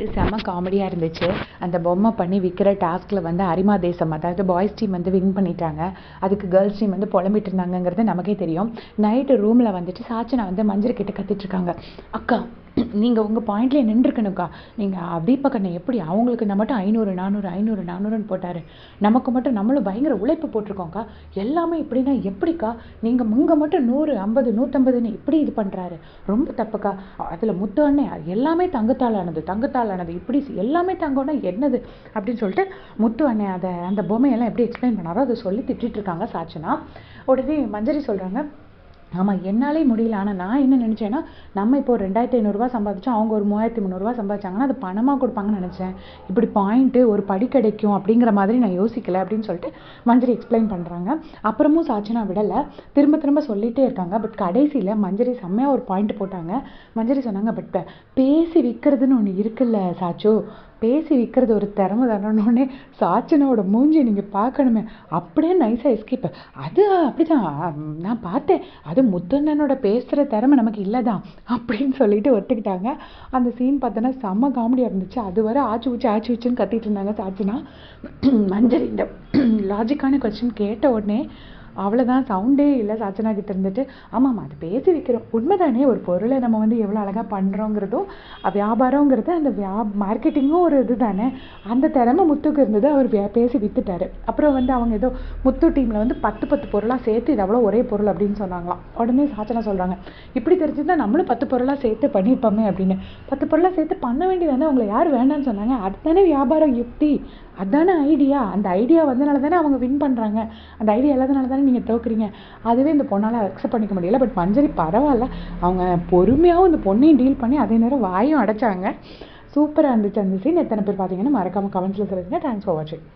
வந்து செம்ம காமெடியாக இருந்துச்சு. அந்த பொம்மை பண்ணி விற்கிற டாஸ்கில் வந்து அரிமா தேசம் அதாவது பாய்ஸ் டீம் வந்து வின் பண்ணிட்டாங்க. அதுக்கு கேர்ள்ஸ் டீம் வந்து புலம்பிட்டு இருந்தாங்கங்கிறது நமக்கே தெரியும். நைட்டு ரூமில் வந்துட்டு சாச்சனா வந்து மஞ்சள் கிட்ட கத்திட்டு இருக்காங்க. அக்கா நீங்கள் உங்கள் பாயிண்ட்லேயே நின்றுக்கணுக்கா நீங்கள் தீபக்கண்ணை எப்படி அவங்களுக்கு நான் மட்டும் ஐநூறு நானூறு ஐநூறு நானூறுன்னு போட்டார். நமக்கு மட்டும் நம்மளும் பயங்கர உழைப்பு போட்டிருக்கோங்க்கா எல்லாமே இப்படின்னா எப்படிக்கா? நீங்கள் முங்க மட்டும் நூறு ஐம்பது நூற்றம்பதுன்னு இப்படி இது பண்ணுறாரு ரொம்ப தப்புக்கா. அதில் முத்து அண்ணே எல்லாமே தங்கத்தால் ஆனது தங்கத்தால் ஆனது இப்படி எல்லாமே தங்கம்னா என்னது? அப்படின்னு சொல்லிட்டு முத்து அண்ணே அதை அந்த பொம்மையெல்லாம் எப்படி எக்ஸ்பிளைன் பண்ணாரோ அதை சொல்லி திட்டிருக்காங்க இருக்காங்க சாச்சனா. உடனே மஞ்சரி சொல்கிறாங்க ஆமாம் என்னாலே முடியல. ஆனால் நான் என்ன நினச்சேன்னா நம்ம இப்போ ஒரு ரெண்டாயிரத்தி ஐநூறுரூவா சம்பாதிச்சோம் அவங்க ஒரு மூவாயிரத்தி முந்நூறுரூவா சம்பாதிச்சாங்கன்னா அது பணமாக கொடுப்பாங்கன்னு நினச்சேன். இப்படி பாயிண்ட்டு ஒரு படி கிடைக்கும் அப்படிங்கிற மாதிரி நான் யோசிக்கல அப்படின்னு சொல்லிட்டு மஞ்சரி எக்ஸ்பிளைன் பண்ணுறாங்க அப்புறமும் சாட்சினா விடலை. திரும்ப திரும்ப சொல்லிகிட்டே இருக்காங்க. பட் கடைசியில் மஞ்சரி செம்மையாக ஒரு பாயிண்ட் போட்டாங்க. மஞ்சரி சொன்னாங்க பட் பேசி விற்கிறதுன்னு ஒன்று இருக்குல்ல சாச்சோ? பேசி விற்கிறது ஒரு திறமை தானோடனே சாச்சனோட மூஞ்சி நீங்கள் பார்க்கணுமே. அப்படியே நைஸாக எஸ்கேப் அது அப்படிதான். நான் பார்த்தேன். அது முத்தண்ணனோட பேசுகிற திறமை நமக்கு இல்லை தான் அப்படின்னு சொல்லிட்டு ஒத்துக்கிட்டாங்க. அந்த சீன் பார்த்தோன்னா செம்ம காமெடியாக இருந்துச்சு. அது வரை ஆச்சு ஊச்சு ஆச்சு ஊச்சுன்னு கத்திட்டு இருந்தாங்க சாச்சினா. மஞ்சள் இந்த லாஜிக்கான கொஸ்டின் கேட்ட உடனே அவ்வளோதான் சவுண்டே இல்லை சாச்சனா கிட்ட இருந்துட்டு ஆமாம் அது பேசி விற்கிறோம் உண்மைதானே ஒரு பொருளை நம்ம வந்து எவ்வளோ அழகாக பண்ணுறோங்கிறதும் வியாபாரங்கிறது அந்த வியா மார்க்கெட்டிங்கும் ஒரு இது தானே அந்த திறமை முத்துக்கு இருந்தது அவர் பேசி விற்றுட்டாரு அப்புறம் வந்து அவங்க ஏதோ முத்து டீமில் வந்து பத்து பத்து பொருளாக சேர்த்து இது அவ்வளோ ஒரே பொருள் அப்படின்னு சொன்னாங்களாம். உடனே சாச்சனா சொல்கிறாங்க இப்படி தெரிஞ்சிருந்தா நம்மளும் பத்து பொருளாக சேர்த்து பண்ணியிருப்போமே அப்படின்னு. பத்து பொருளாக சேர்த்து பண்ண வேண்டியதானே அவங்களை யார் வேண்டாம்னு சொன்னாங்க. அதுதானே வியாபாரம் யுக்தி. அதானே ஐடியா அந்த ஐடியா வந்தனால தானே அவங்க வின் பண்ணுறாங்க அந்த ஐடியா இல்லாதனால தானே நீங்கள் தோக்குறீங்க. அதுவே இந்த பொண்ணால் அக்செப்ட் பண்ணிக்க முடியல. பட் மஞ்சரி பரவாயில்ல. அவங்க பொறுமையாகவும் இந்த பொண்ணையும் டீல் பண்ணி அதே நேரம் வாயும் அடைச்சாங்க. சூப்பராக இருந்துச்சு அந்த சீன் எத்தனை பேர் பார்த்தீங்கன்னா மறக்காமல் கமெண்ட்ஸில் சொல்லுங்கள் தேங்க்ஸ் ஃபார் வாட்சிங்